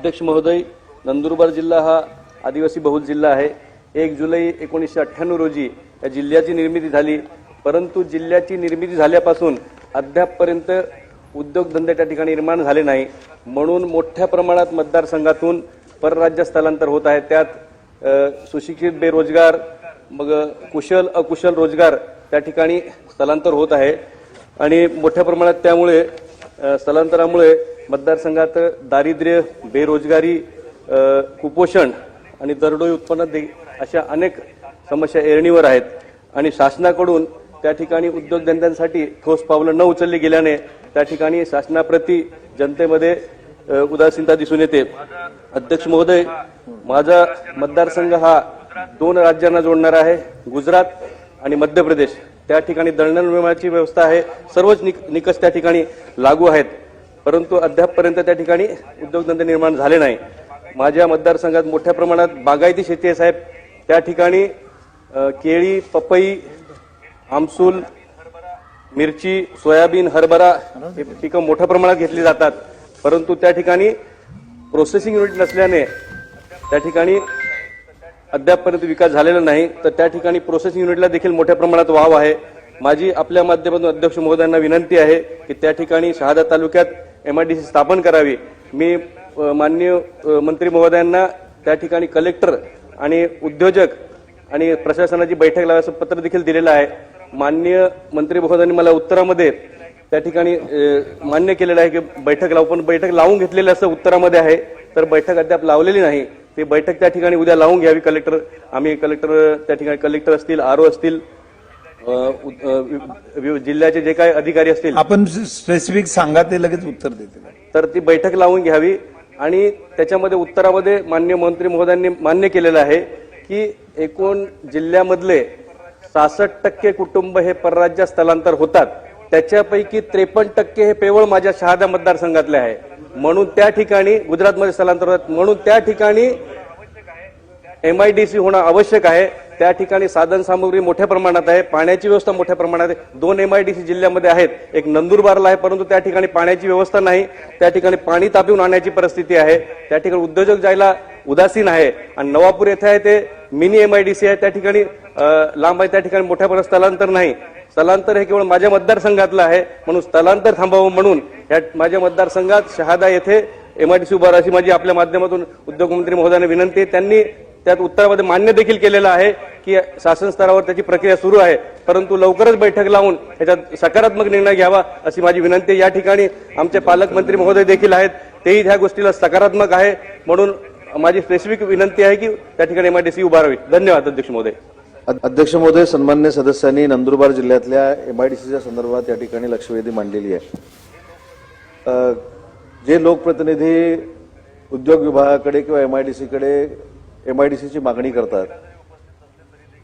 अध्यक्ष महोदय नंदुरबार जिल्हा हा आदिवासी बहुल जिल्हा आहे. एक जुलै एकोणीसशे अठ्ठ्याण्णव रोजी या जिल्ह्याची निर्मिती झाली. परंतु जिल्ह्याची निर्मिती झाल्यापासून अद्यापपर्यंत उद्योगधंदे त्या ठिकाणी निर्माण झाले नाही. म्हणून मोठ्या प्रमाणात मतदारसंघातून परराज्य स्थलांतर होत आहे. त्यात सुशिक्षित बेरोजगार मग कुशल अकुशल रोजगार त्या ठिकाणी स्थलांतर होत आहे. आणि मोठ्या प्रमाणात त्यामुळे स्थलांतरामुळे मतदारसंघात दारिद्र्य बेरोजगारी कुपोषण आणि दरडोई उत्पन्न दे अशा अनेक समस्या एरणीवर आहेत. आणि शासनाकडून त्या ठिकाणी उद्योगधंद्यांसाठी ठोस पावलं न उचलली गेल्याने त्या ठिकाणी शासनाप्रती जनतेमध्ये उदासीनता दिसून येते. अध्यक्ष महोदय माझा मतदारसंघ हा दोन राज्यांना जोडणारा आहे गुजरात आणि मध्य प्रदेश. त्या ठिकाणी दळणवळणाची व्यवस्था आहे. सर्वच निक- निकष त्या ठिकाणी लागू आहेत. परंतु अद्यापपर्यंत त्या ठिकाणी उद्योगधंदे निर्माण झाले नाही. माझ्या मतदारसंघात मोठ्या प्रमाणात बागायती शेती आहे साहेब. त्या ठिकाणी केळी पपई आमसूल मिरची सोयाबीन हरभरा हे पिकं मोठ्या प्रमाणात घेतली जातात. परंतु त्या ठिकाणी प्रोसेसिंग युनिट नसल्याने त्या ठिकाणी अद्यापपर्यंत विकास झालेला नाही. तर त्या ठिकाणी प्रोसेसिंग युनिटला देखील मोठ्या प्रमाणात वाव आहे. माझी आपल्या माध्यमातून अध्यक्ष महोदयांना विनंती आहे की त्या ठिकाणी शहादा तालुक्यात एमआयडीसी स्थापन करावी. मी माननीय मंत्री महोदयांना त्या ठिकाणी कलेक्टर आणि उद्योजक आणि प्रशासनाची बैठक लावायचं पत्र देखील दिलेलं आहे. माननीय मंत्री महोदयांनी मला उत्तरामध्ये त्या ठिकाणी मान्य केलेलं आहे की बैठक लावू पण बैठक लावून घेतलेली असं उत्तरामध्ये आहे. तर बैठक अद्याप लावलेली नाही. ती बैठक त्या ठिकाणी उद्या लावून घ्यावी कलेक्टर. आम्ही कलेक्टर त्या ठिकाणी कलेक्टर असतील आर असतील जिल्ह्याचे जे काही अधिकारी असतील आपण स्पेसिफिक सांगा ते लगेच उत्तर देतील. तर ती बैठक लावून घ्यावी. आणि त्याच्यामध्ये उत्तरामध्ये मान्य मंत्री महोदयांनी मान्य केलेलं आहे की एकूण जिल्ह्यामधले सहासष्ट टक्के कुटुंब हे परराज्यात स्थलांतर होतात. त्याच्यापैकी त्रेपन्न टक्के हे केवळ माझ्या शहादा मतदारसंघातले आहे. म्हणून त्या ठिकाणी गुजरातमध्ये स्थलांतर होतात. म्हणून त्या ठिकाणी एमआयडीसी होणं आवश्यक आहे. त्या ठिकाणी साधन सामुग्री मोठ्या प्रमाणात आहे पाण्याची व्यवस्था मोठ्या प्रमाणात आहे. दोन एमआयडीसी जिल्ह्यामध्ये आहेत. एक नंदुरबारला आहे परंतु त्या ठिकाणी पाण्याची व्यवस्था नाही. त्या ठिकाणी पाणी तापवून आणण्याची परिस्थिती आहे. त्या ठिकाणी उद्योजक जायला उदासीन आहे. आणि नवापूर येथे आहे ते मिनी एमआयडीसी आहे. त्या ठिकाणी लांब आहे. त्या ठिकाणी मोठ्या प्रमाणात स्थलांतर नाही. स्थलांतर हे केवळ माझ्या मतदारसंघातलं आहे. म्हणून स्थलांतर थांबावं म्हणून या माझ्या मतदारसंघात शहादा येथे एमआयडीसी उभार अशी माझी आपल्या माध्यमातून उद्योगमंत्री महोदयाने विनंती आहे. त्यांनी त्यात उत्तरामध्ये मान्य देखील केलेलं आहे. की शासन स्तरावर त्याची प्रक्रिया सुरू आहे. परंतु लवकरच बैठक लावून याच्यात सकारात्मक निर्णय घ्यावा अशी माझी विनंती या ठिकाणी आमचे पालकमंत्री महोदय देखील आहेत. तेही ह्या गोष्टीला सकारात्मक आहे म्हणून माझी स्पेसिफिक विनंती आहे की त्या ठिकाणी एमआयडीसी उभारावी. धन्यवाद अध्यक्ष महोदय. अध्यक्ष महोदय सन्मान्य सदस्यांनी नंदुरबार जिल्ह्यातल्या एमआयडीसीच्या संदर्भात या ठिकाणी लक्षवेधी मांडलेली आहे. जे लोकप्रतिनिधी उद्योग विभागाकडे किंवा एमआयडीसीकडे एमआयडीसीची मागणी करतात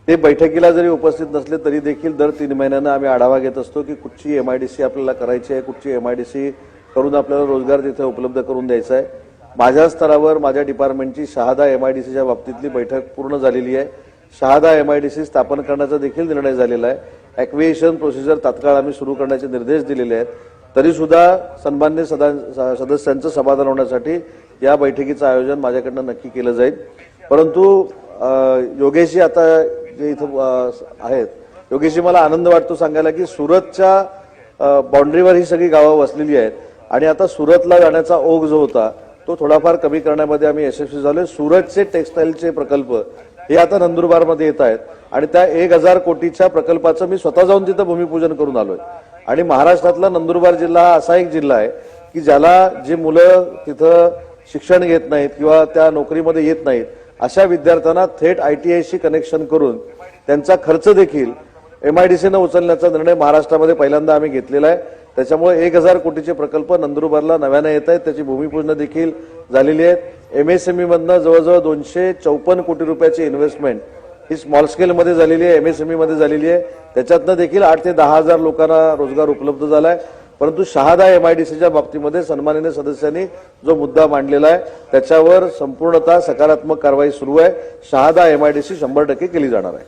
ते बैठकीला जरी उपस्थित नसले तरी देखील दर तीन महिन्यानं आम्ही आढावा घेत असतो की कुठची एमआयडीसी आपल्याला करायची आहे कुठची एमआयडीसी करून आपल्याला रोजगार तिथे उपलब्ध करून द्यायचा आहे. माझ्या स्तरावर माझ्या डिपार्टमेंटची शहादा एमआयडीसीच्या बाबतीतली बैठक पूर्ण झालेली आहे. शहादा एमआयडीसी स्थापन करण्याचा देखील निर्णय झालेला आहे. ॲक्विएशन प्रोसिजर तात्काळ आम्ही सुरू करण्याचे निर्देश दिलेले आहेत. तरीसुद्धा सन्मान्य सदा सदस्यांचं समाधान होण्यासाठी या बैठकीचं आयोजन माझ्याकडनं नक्की केलं जाईल. परंतु योगेशी आता जे इथं आहेत. योगेशजी मला आनंद वाटतो सांगायला की सुरतच्या बाउंड्रीवर ही सगळी गावं वसलेली आहेत. आणि आता सुरतला जाण्याचा ओघ जो होता तो थोडाफार कमी करण्यामध्ये आम्ही यशस्वी झालोय. सुरतचे टेक्सटाईलचे प्रकल्प हे आता नंदुरबारमध्ये येत आहेत. आणि त्या एक हजार कोटीच्या प्रकल्पाचं मी स्वतः जाऊन तिथं भूमिपूजन करून आलोय. आणि महाराष्ट्रातला नंदुरबार जिल्हा हा असा एक जिल्हा आहे की ज्याला जी मुलं तिथं शिक्षण घेत नाहीत किंवा त्या नोकरीमध्ये येत नाहीत अशा विद्यार्थ्यांना थेट आयटीआयशी कनेक्शन करून त्यांचा खर्च देखील एमआयडीसीनं उचलण्याचा निर्णय महाराष्ट्रामध्ये पहिल्यांदा आम्ही घेतलेला आहे. त्याच्यामुळे एक हजार कोटीचे प्रकल्प नंदुरबारला नव्याने येत आहेत. त्याची भूमिपूजन देखील झालेली आहेत. एमएसएमई मधनं जवळजवळ दोनशे चौपन्न कोटी रुपयाची इन्व्हेस्टमेंट ही स्मॉल स्केलमध्ये झालेली आहे. एमएसएमई मध्ये झालेली आहे. त्याच्यातनं देखील आठ ते दहा हजार लोकांना रोजगार उपलब्ध झाला आहे परंतु शहादा एमआयडीसीच्या बाबतीमध्ये सन्माननीय सदस्यांनी जो मुद्दा मांडलेला आहे त्याच्यावर संपूर्णतः सकारात्मक कारवाई सुरू आहे. शहादा एमआयडीसी शंभर टक्के केली जाणार आहे.